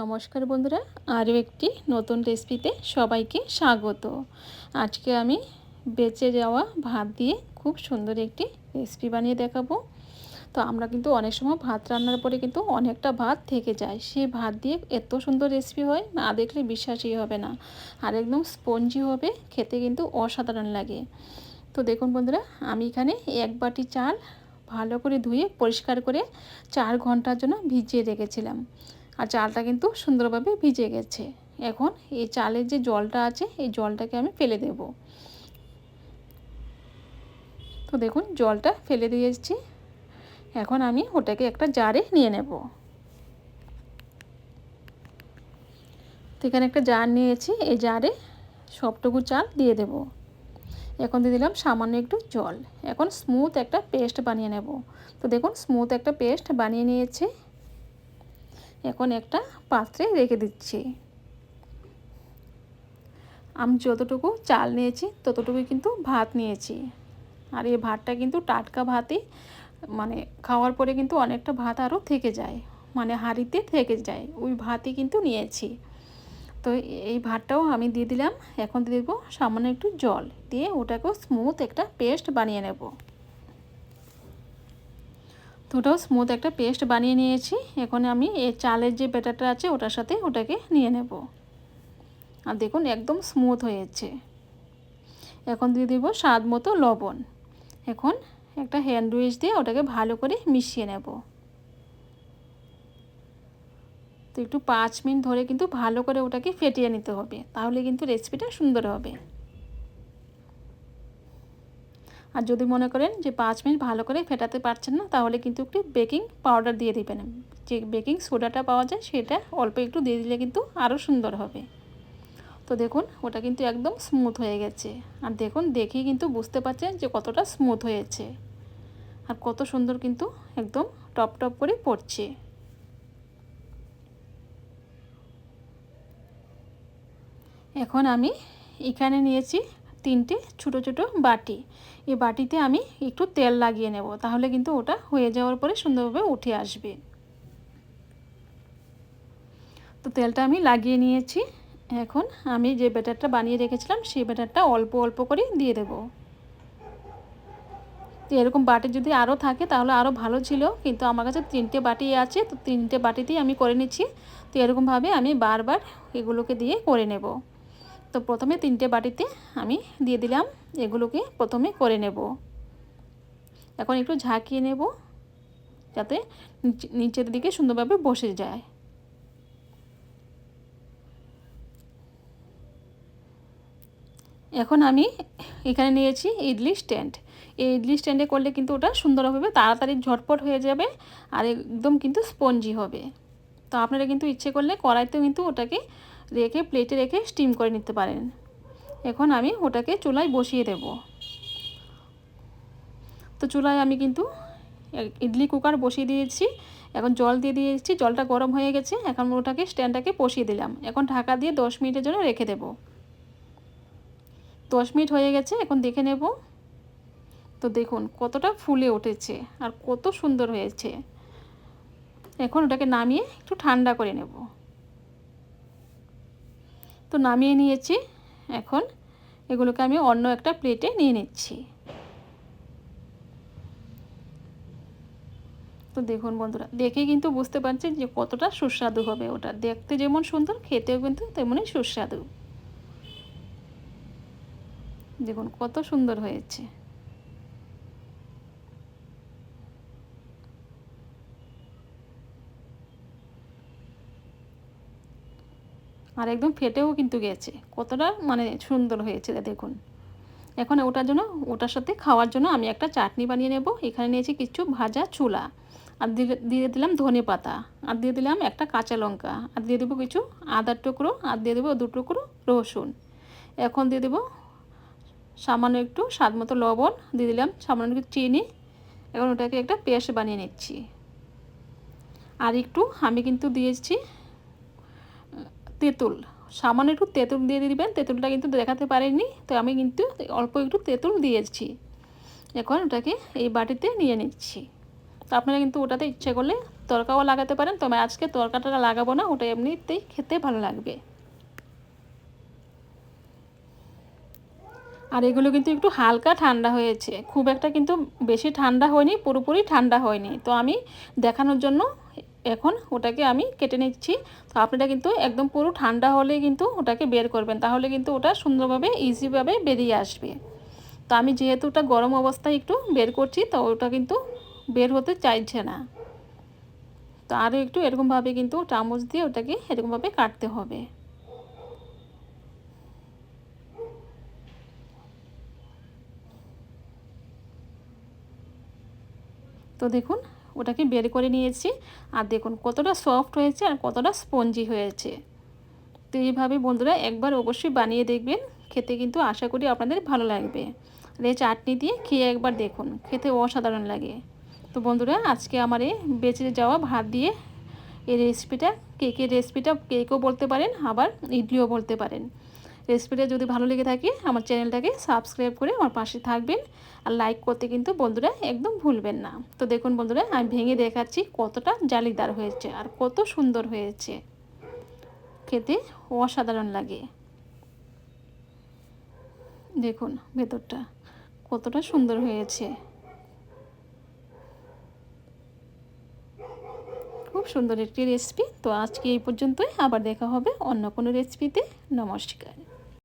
নমস্কার বন্ধুরা, আরও একটি নতুন রেসিপিতে সবাইকে স্বাগত। আজকে আমি বেঁচে যাওয়া ভাত দিয়ে খুব সুন্দর একটি রেসিপি বানিয়ে দেখাবো। তো আমরা কিন্তু অনেক সময় ভাত রান্নার পরে কিন্তু অনেকটা ভাত থেকে যায়। সেই ভাত দিয়ে এত সুন্দর রেসিপি হয়, না দেখলে বিশ্বাসই হবে না। আর একদম স্পঞ্জি হবে, খেতে কিন্তু অসাধারণ লাগে। তো দেখুন বন্ধুরা, আমি এখানে এক বাটি চাল ভালো করে ধুয়ে পরিষ্কার করে চার ঘণ্টার জন্য ভিজিয়ে রেখেছিলাম। আর চালটা কিন্তু সুন্দরভাবে ভিজে গেছে। এখন এই চালের যে জলটা আছে, এই জলটাকে আমি ফেলে দেব। তো দেখুন, জলটা ফেলে দিয়েছি। এখন আমি ওটাকে একটা জারে নিয়ে নেব। তো এখানে একটা জার নিয়েছি, এই জারে সবটুকু চাল দিয়ে দেব। এখন দিয়ে দিলাম সামান্য একটু জল। এখন স্মুথ একটা পেস্ট বানিয়ে নেব। তো দেখুন স্মুথ একটা পেস্ট বানিয়ে নিয়েছি। এখন একটা পাত্রে রেখে দিচ্ছি। আমি যতটুকু চাল নিয়েছি, ততটুকুই কিন্তু ভাত নিয়েছি। আর এই ভাতটা কিন্তু টাটকা ভাতই মানে খাওয়ার পরে কিন্তু অনেকটা ভাত আরও থেকে যায় মানে হাঁড়িতে থেকে যায়, ওই ভাতই কিন্তু নিয়েছি। তো এই ভাতটাও আমি দিয়ে দিলাম, এখন দিয়ে দেবো সামান্য একটু জল, দিয়ে ওটাকেও স্মুথ একটা পেস্ট বানিয়ে নেব। তো ওটাও স্মুথ একটা পেস্ট বানিয়ে নিয়েছি। এখন আমি এই চালের যে ব্যাটারটা আছে, ওটার সাথে ওটাকে নিয়ে নেব। আর দেখুন, একদম স্মুথ হয়েছে। এখন দিয়ে দেবো স্বাদ মতো লবণ। এখন একটা হ্যান্ড উইচ দিয়ে ওটাকে ভালো করে মিশিয়ে নেব। তো একটু পাঁচ মিনিট ধরে কিন্তু ভালো করে ওটাকে ফেটিয়ে নিতে হবে। তাহলে কিন্তু রেসিপিটা সুন্দর হবে। আর যদি মনে করেন যে পাঁচ মিনিট ভালো করে ফেটাতে পারছেন না, তাহলে কিন্তু একটু বেকিং পাউডার দিয়ে দিবেন। যে বেকিং সোডাটা পাওয়া যায় সেটা অল্প একটু দিয়ে দিলে কিন্তু আরও সুন্দর হবে। তো দেখুন, ওটা কিন্তু একদম স্মুথ হয়ে গেছে। আর দেখুন, দেখেই কিন্তু বুঝতে পারছেন যে কতটা স্মুথ হয়েছে। আর কত সুন্দর কিন্তু একদম টপ টপ করে পড়ছে। এখন আমি এখানে নিয়েছি তিনটে ছোটো ছোটো বাটি। এই বাটিতে আমি একটু তেল লাগিয়ে নেব, তাহলে কিন্তু ওটা হয়ে যাওয়ার পরে সুন্দরভাবে উঠে আসবে। তো তেলটা আমি লাগিয়ে নিয়েছি। এখন আমি যে ব্যাটারটা বানিয়ে রেখেছিলাম, সেই ব্যাটারটা অল্প অল্প করে দিয়ে দেব। তো এরকম বাটি যদি আরও থাকে, তাহলে আরও ভালো ছিল, কিন্তু আমার কাছে তিনটে বাটি আছে, তো তিনটে বাটিতেই আমি করে নিচ্ছি। তো এরকমভাবে আমি বারবার এগুলোকে দিয়ে করে নেব। তো প্রথমে তিনটে বাটিতে আমি দিয়ে দিলাম, এগুলোকে প্রথমে করে নেব। এখন একটু ঝাঁকিয়ে নেব, যাতে নিচের দিকে সুন্দরভাবে বসে যায়। এখন আমি এখানে নিয়েছি ইডলি স্ট্যান্ড। এই ইডলি স্ট্যান্ডে করলে কিন্তু ওটা সুন্দরভাবে তাড়াতাড়ি ঝটপট হয়ে যাবে আর একদম কিন্তু স্পঞ্জি হবে। তো আপনারা কিন্তু ইচ্ছে করলে কড়াইতেও কিন্তু ওটাকে রেখে প্লেটে রেখে স্টিম করে নিতে পারেন। এখন আমি ওটাকে চুলায় বসিয়ে দেব। তো চুলায় আমি কিন্তু ইডলি কুকার বসিয়ে দিয়েছি, এখন জল দিয়ে দিয়েছি, জলটা গরম হয়ে গেছে, এখন ওটাকে স্ট্যান্ডটাকে বসিয়ে দিলাম। এখন ঢাকা দিয়ে দশ মিনিটের জন্য রেখে দেব। দশ মিনিট হয়ে গেছে, এখন দেখে নেব। তো দেখুন, কতটা ফুলে উঠেছে আর কত সুন্দর হয়েছে। এখন ওটাকে নামিয়ে একটু ঠান্ডা করে নেব। তো নামিয়ে নিয়েছি। এখন এগুলোকে আমি অন্য একটা প্লেটে নিয়ে নিচ্ছি। তো দেখুন বন্ধুরা, দেখে কিন্তু বুঝতে পারছেন যে কতটা সুস্বাদু হবে ওটা। দেখতে যেমন সুন্দর, খেতেও কিন্তু তেমনই সুস্বাদু। দেখুন কত সুন্দর হয়েছে। আর একদম ফেটেও কিন্তু গেছে। কতটা মানে সুন্দর হয়েছে দেখুন। এখন ওটার জন্য, ওটার সাথে খাওয়ার জন্য আমি একটা চাটনি বানিয়ে নেব। এখানে নিয়েছি কিছু ভাজা চুলা। আর দিয়ে দিলাম ধনে পাতা। আর দিয়ে দিলাম একটা কাঁচা লঙ্কা। আর দিয়ে দেবো কিছু আদার টুকরো। আর দিয়ে দেবো দু টুকরো রসুন। এখন দিয়ে দেবো সামান্য একটু স্বাদ মতো লবণ। দিয়ে দিলাম সামান্য একটু চিনি। এখন ওটাকে একটা পেস্ট বানিয়ে নিচ্ছি। আর একটু আমি কিন্তু দিয়েছি তেঁতুল। সামান্য একটু তেঁতুল দিয়ে দিবেন, তেঁতুলটা কিন্তু দেখাতে পারেনি তো আমি কিন্তু অল্প একটু তেঁতুল দিয়েছি। এখন ওটাকে এই বাটিতে নিয়ে নিচ্ছি। তো আপনারা কিন্তু ওটাতে ইচ্ছে করলে তরকাও লাগাতে পারেন, তবে আজকে তরকাটা লাগাবো না, ওটা এমনিতেই খেতে ভালো লাগবে। আর এগুলো কিন্তু একটু হালকা ঠান্ডা হয়েছে, খুব একটা কিন্তু বেশি ঠান্ডা হয়নি, পুরোপুরি ঠান্ডা হয়নি। তো আমি দেখানোর জন্য এখন ওটাকে আমি কেটে নিচ্ছি। তো আপনারা কিন্তু একদম পুরো ঠান্ডা হলে কিন্তু ওটাকে বের করবেন, তাহলে কিন্তু ওটা সুন্দরভাবে ইজিভাবে বেরিয়ে আসবে। তো আমি যেহেতু ওটা গরম অবস্থায় একটু বের করছি, তো ওটা কিন্তু বের হতে চাইছে না। তো আরও একটু এরকমভাবে কিন্তু চামচ দিয়ে ওটাকে এরকমভাবে কাটতে হবে। তো দেখুন ওটাকে বের করে নিয়েছি। আর দেখুন কতটা সফট হয়েছে আর কতটা স্পঞ্জি হয়েছে। তো এইভাবে বন্ধুরা একবার অবশ্যই বানিয়ে দেখবেন। খেতে কিন্তু আশা করি আপনাদের ভালো লাগবে। আর এই চাটনি দিয়ে খেয়ে একবার দেখুন, খেতে অসাধারণ লাগে। তো বন্ধুরা আজকে আমার এই বেঁচে যাওয়া ভাত দিয়ে এই রেসিপিটা কেকের রেসিপিটা কেকও বলতে পারেন, আবার ইডলিও বলতে পারেন। রেসিপিটা যদি ভালো লেগে থাকে, আমার চ্যানেলটাকে সাবস্ক্রাইব করে আমার পাশে থাকবেন। আর লাইক করতে কিন্তু বন্ধুরা একদম ভুলবেন না। তো দেখুন বন্ধুরা, আমি ভেঙে দেখাচ্ছি কতটা জালিদার হয়েছে আর কত সুন্দর হয়েছে। খেতে অসাধারণ লাগে। দেখুন ভেতরটা কতটা সুন্দর হয়েছে। খুব সুন্দর একটি রেসিপি তো আজকে এই পর্যন্তই। আবার দেখা হবে অন্য কোনো রেসিপিতে নমস্কার।